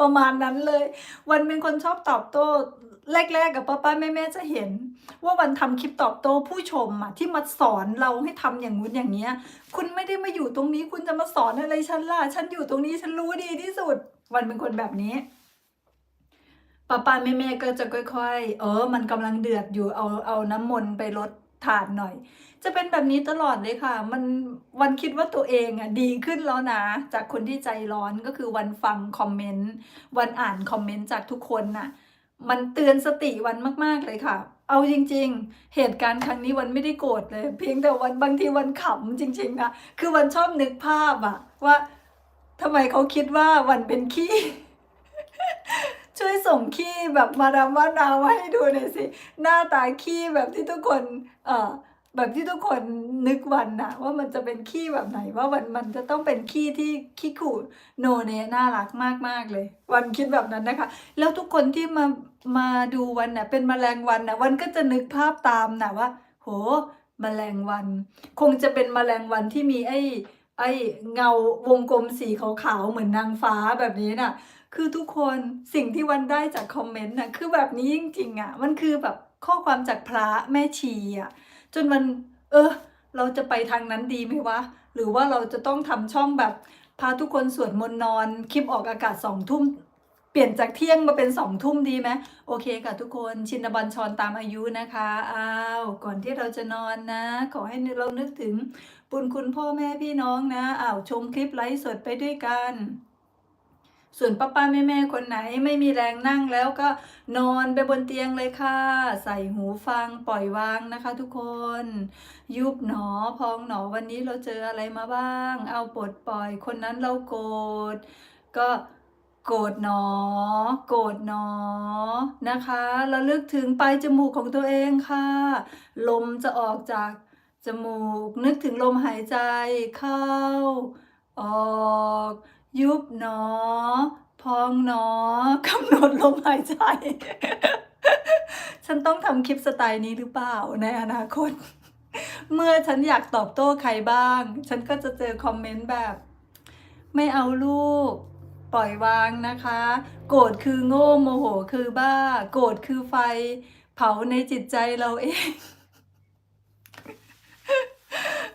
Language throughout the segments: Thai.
ประมาณนั้นเลย วันเป็นคนชอบตอบโต้แรกๆกับป้าป้าแม่แม่ๆจะเห็น ว่าวันทำคลิปตอบโต้ผู้ชมอะที่มาสอนเราให้ทำอย่างงู้นอย่างเงี้ย คุณไม่ได้มาอยู่ตรงนี้ คุณจะมาสอนอะไรฉันล่ะฉันอยู่ตรงนี้ฉันรู้ดีที่สุด วันเป็นคนแบบนี้ป้าป้าแม่แม่ๆก็จะค่อย ๆ เออ มันกำลังเดือดอยู่เอาเอาน้ำมนต์ไปลด ถาดหน่อย จะเป็นแบบนี้ตลอดเลยค่ะ มันวันคิดว่าตัวเองอะดีขึ้นแล้วนะ จากคนที่ใจร้อนก็คือวันฟังคอมเมนต์วันอ่านคอมเมนต์จากทุกคนน่ะมันเตือนสติวันมาก ๆ เลยค่ะ เอาจริง ๆ เหตุการณ์ครั้งนี้วันไม่ได้โกรธเลย เพียงแต่วันบางทีวันขำจริง ๆ นะ คือวันชอบนึกภาพอะว่าทำไมเขาคิดว่าวันเป็นขี้ ส่งขี้แบบมาดามว่านามาให้ดูหน่อยสิ หน้าตาขี้แบบที่ทุกคนเอ่อแบบที่ทุกคนนึกวันนะว่ามันจะเป็นขี้แบบไหนว่าวันมันจะต้องเป็นขี้ที่ขี้ขู่โนเนน่ารักมากๆเลย วันคิดแบบนั้นนะคะ แล้วทุกคนที่มามาดูวันน่ะเป็นแมลงวันน่ะวันก็จะนึกภาพตามนะว่า โหแมลงวัน คงจะเป็นแมลงวันที่มีไอ้ ไอ้เงาวงกลมสีขาวๆเหมือนนางฟ้าแบบนี้น่ะ คือทุกคนสิ่งที่วันได้จากคอมเมนต์น่ะคือแบบนี้จริงๆอะ มันคือแบบข้อความจากพระแม่ชีอะ จนมัน เออ เราจะไปทางนั้นดีไหมวะ หรือว่าเราจะต้องทำช่องแบบพาทุกคนสวดมนต์นอน คลิปออกอากาศสองทุ่มเปลี่ยนจากเที่ยงมาเป็นสองทุ่มดีไหมโอเคค่ะทุกคนชินบัญชรตามอายุนะคะอ้าวก่อนที่เราจะนอนนะ ขอให้เรานึกถึง บุญคุณพ่อแม่พี่น้องนะอ้าวชมคลิปไลฟ์สดไปด้วยกัน ส่วนป้าป้าแม่แม่คนไหนไม่มีแรงนั่งแล้วก็นอนไปบนเตียงเลยค่ะ ใส่หูฟังปล่อยวางนะคะ ทุกคน ยุบหนอพองหนอวันนี้เราเจออะไรมาบ้าง เอาปลดปล่อยคนนั้นเราโกรธก็โกรธหนอ โกรธหนอนะคะระลึกถึงปลายจมูกของตัวเองค่ะ ลมจะออกจาก จมูก นึกถึงลมหายใจเข้า ออก ยุบหนอ พองหนอกำหนดลมหายใจ ฉันต้องทำคลิปสไตล์นี้หรือเปล่าในอนาคต เมื่อฉันอยากตอบโต้ใครบ้าง ฉันก็จะเจอคอมเมนต์แบบ ไม่เอาลูกปล่อยวางนะคะ โกรธคือโง่โมโหคือบ้า โกรธคือไฟ เผาในจิตใจเราเอง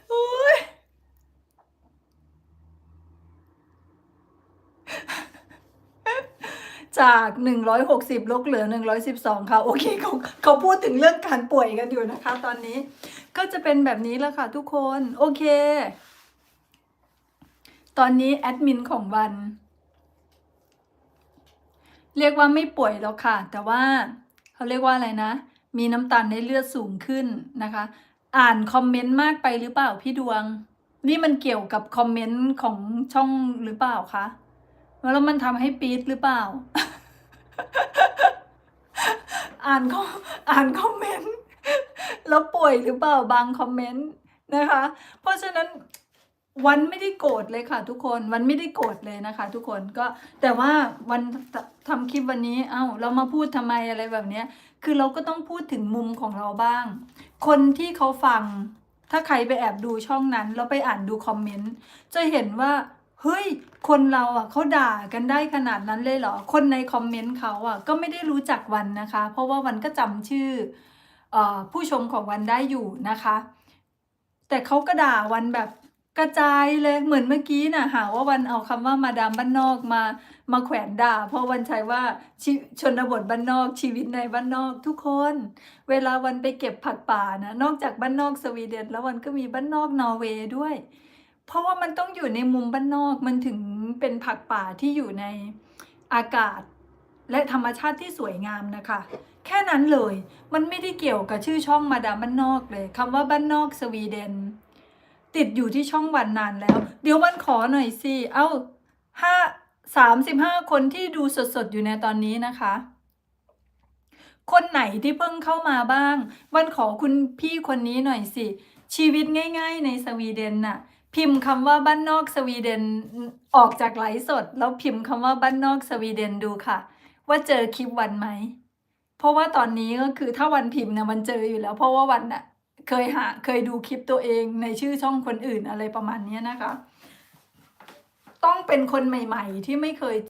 โอ๊ย จาก 160ลดเหลือ 112 ค่ะ โอเคเขาเขาพูดถึงเรื่องการป่วยกันอยู่นะคะ ตอนนี้ ก็จะเป็นแบบนี้แล้วค่ะทุกคน โอเค ตอนนี้แอดมินของวัน เรียกว่าไม่ป่วยแล้วค่ะ แต่ว่าเขาเรียกว่าอะไรนะ มีน้ำตาลในเลือดสูงขึ้นนะคะ อ่านคอมเมนต์มากไปหรือเปล่าพี่ดวง นี่มันเกี่ยวกับคอมเมนต์ของช่องหรือเปล่าคะแล้วมันทำให้ปี๊ดหรือเปล่า อ่านคออ่านคอมเมนต์แล้วป่วยหรือเปล่าบางคอมเมนต์นะคะ เพราะฉะนั้นวันไม่ได้โกรธเลยค่ะ ทุกคนวันไม่ได้โกรธเลยนะคะ ทุกคนก็แต่ว่าวันททำคลิปวันนี้เอ้าเรามาพูดทำไมอะไรแบบเนี้ยคือเราก็ต้องพูดถึงมุมของเราบ้าง คนที่เขาฟัง ถ้าใครไปแอบดูช่องนั้น แล้วไปอ่านดูคอมเมนต์จะเห็นว่า เฮ้ย คนเราอะเขาด่ากันได้ขนาดนั้นเลยเหรอ คนในคอมเมนต์เขาอะก็ไม่ได้รู้จักวันนะคะ เพราะว่าวันก็จำชื่อออผู้ชมของวันได้อยู่นะคะ แต่เขาก็ด่าวันแบบกระจายเลยเหมือนเมื่อกี้น่ะหาว่าวันเอาคำว่ามาดามบ้านนอกมามาแขวนด่า เพราะวันใช้ว่าชชนบทบ้านนอกชีวิตในบ้านนอกทุกคน เวลาวันไปเก็บผักป่านะนอกจากบ้านนอกสวีเดน แล้ววันก็มีบ้านนอกนอร์เวย์ด้วย เพราะว่ามันต้องอยู่ในมุมบ้านนอกมันถึงเป็นผักป่าที่อยู่ในอากาศ และธรรมชาติที่สวยงามนะคะ แค่นั้นเลยมันไม่ได้เกี่ยวกับชื่อช่องมาดามบ้านนอกเลยคำว่าบ้านนอกสวีเดน ติดอยู่ที่ช่องวันนานแล้ว เดี๋ยววันขอหน่อยสิเอ้าห้าสามสิบห้าคนที่ดูสดๆอยู่ในตอนนี้นะคะ คนไหนที่เพิ่งเข้ามาบ้าง วันขอคุณพี่คนนี้หน่อยสิ ชีวิตง่าย ๆ ในสวีเดนน่ะ พิมพ์คำว่าบ้านนอกสวีเดนออกจากไลฟ์สด แล้วพิมพ์คำว่าบ้านนอกสวีเดนดูค่ะ ว่าเจอคลิปวันไหม เพราะว่าตอนนี้ก็คือถ้าวันพิมพ์นะมันเจออยู่แล้ว เพราะว่าวันน่ะเคยหาเคยดูคลิปตัวเองในชื่อช่องคนอื่นอะไรประมาณนี้นะคะ ต้องเป็นคนใหม่ ๆ ที่ไม่เคย